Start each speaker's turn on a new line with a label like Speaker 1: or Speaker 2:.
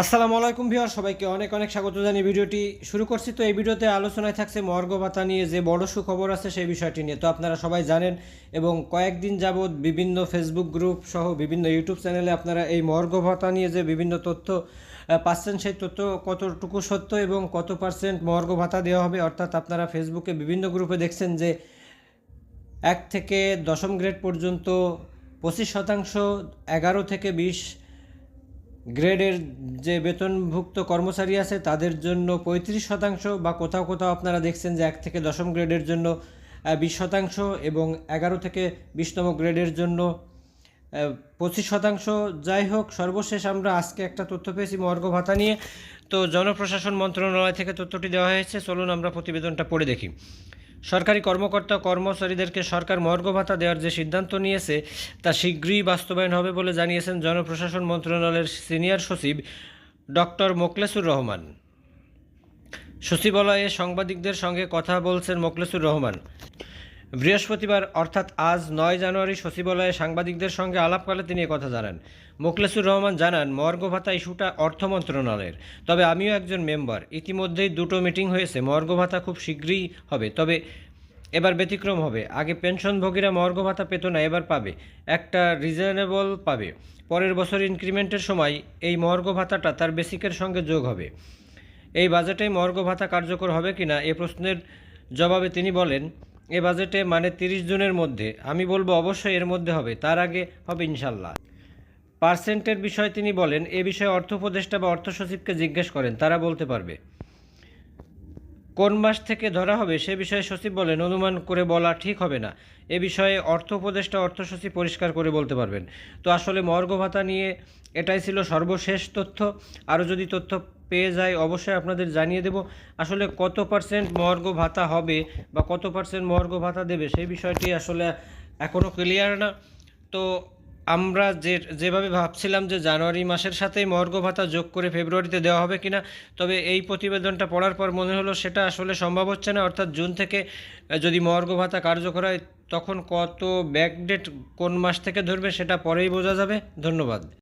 Speaker 1: আসসালামু আলাইকুম ভিউয়ার সবাইকে অনেক অনেক স্বাগত জানিয়ে ভিডিওটি শুরু করছি। তো এই ভিডিওতে আলোচনায় থাকছে মর্গ ভাতা নিয়ে যে বড় সুখবর আছে সেই বিষয়টি নিয়ে। তো আপনারা সবাই জানেন এবং কয়েকদিন যাবৎ বিভিন্ন ফেসবুক গ্রুপ সহ বিভিন্ন ইউটিউব চ্যানেলে আপনারা এই মর্গ ভাতা নিয়ে যে বিভিন্ন তথ্য পাচ্ছেন সেই তথ্য কতটুকু সত্য এবং কত পার্সেন্ট মর্গ ভাতা দেওয়া হবে, অর্থাৎ আপনারা ফেসবুকে বিভিন্ন গ্রুপে দেখছেন যে এক থেকে দশম গ্রেড পর্যন্ত পঁচিশ শতাংশ, এগারো থেকে বিশ গ্রেডের যে বেতনভুক্ত কর্মচারী আছে, তাদের জন্য পঁয়ত্রিশ শতাংশ বা কোথাও কোথাও আপনারা দেখছেন যে এক থেকে দশম গ্রেডের জন্য বিশ শতাংশ এবং এগারো থেকে বিশতম গ্রেডের জন্য পঁচিশ শতাংশ। যাই হোক, সর্বশেষ আমরা আজকে একটা তথ্য পেয়েছি মর্গ ভাতা নিয়ে। তো জনপ্রশাসন মন্ত্রণালয় থেকে তথ্যটি দেওয়া হয়েছে। চলুন আমরা প্রতিবেদনটা পড়ে দেখি। সরকারি কর্মকর্তা কর্মচারীদেরকে সরকার মর্গ ভাতা দেওয়ার যে সিদ্ধান্ত নিয়েছে, তা শীঘ্রই বাস্তবায়ন হবে বলে জানিয়েছেন জনপ্রশাসন মন্ত্রণালয়ের সিনিয়র সচিব ডক্টর মোকলেসুর রহমান। সচিবালয়ে সাংবাদিকদের সঙ্গে কথা বলছেন মোকলেসুর রহমান। বৃহস্পতিবার, অর্থাৎ আজ নয় জানুয়ারি, সচিবালয়ে সাংবাদিকদের সঙ্গে আলাপকালে তিনি কথা জানান। মোকলেসুর রহমান জানান মর্গ ভাতা ইস্যুটা অর্থ মন্ত্রণালয়ের। তবে আমিও একজন মেম্বার। ইতিমধ্যেই দুটো মিটিং হয়েছে। মর্গ ভাতা খুব শীঘ্রই হবে, তবে এবার ব্যতিক্রম হবে। আগে পেনশনভোগীরা মর্গ ভাতা পেত না, এবার পাবে। একটা রিজনেবল পাবে। পরের বছর ইনক্রিমেন্টের সময় এই মর্গ ভাতাটা তার বেসিকের সঙ্গে যোগ হবে। এই বাজেটে মর্গ ভাতা কার্যকর হবে কিনা এ প্রশ্নের জবাবে তিনি বলেন এ বাজেটে মানে তিরিশ জুনের মধ্যে। আমি বলব অবশ্যই এর মধ্যে হবে, তার আগে হবে ইনশাল্লাহ পার্সেন্টের বিষয়ে তিনি বলেন, এ বিষয়ে অর্থ উপদেষ্টা বা অর্থ সচিবকে জিজ্ঞেস করেন, তারা বলতে পারবে। কোন মাস থেকে ধরা হবে সে বিষয়ে সচিব বলেন, অনুমান করে বলা ঠিক হবে না। এ বিষয়ে অর্থ উপদেষ্টা, অর্থ সচিব পরিষ্কার করে বলতে পারবেন। তো আসলে মর্গ ভাতা নিয়ে এটাই ছিল সর্বশেষ তথ্য। আরও যদি তথ্য পেয়ে যায়, অবশ্যই আপনাদের জানিয়ে দেব। আসলে কত পার্সেন্ট মর্গ ভাতা হবে বা কত পার্সেন্ট মর্গ ভাতা দেবে সেই বিষয়টি আসলে এখনও ক্লিয়ার না। তো আমরা যে, যেভাবে ভাবছিলাম যে জানুয়ারি মাসের সাথেই মর্গ ভাতা যোগ করে ফেব্রুয়ারিতে দেওয়া হবে কিনা, তবে এই প্রতিবেদনটা পড়ার পর মনে হলো সেটা আসলে সম্ভব হচ্ছে না। অর্থাৎ জুন থেকে যদি মর্গ ভাতা কার্যকর হয়, তখন কত ব্যাকডেট কোন মাস থেকে ধরবে সেটা পরেই বোঝা যাবে। ধন্যবাদ।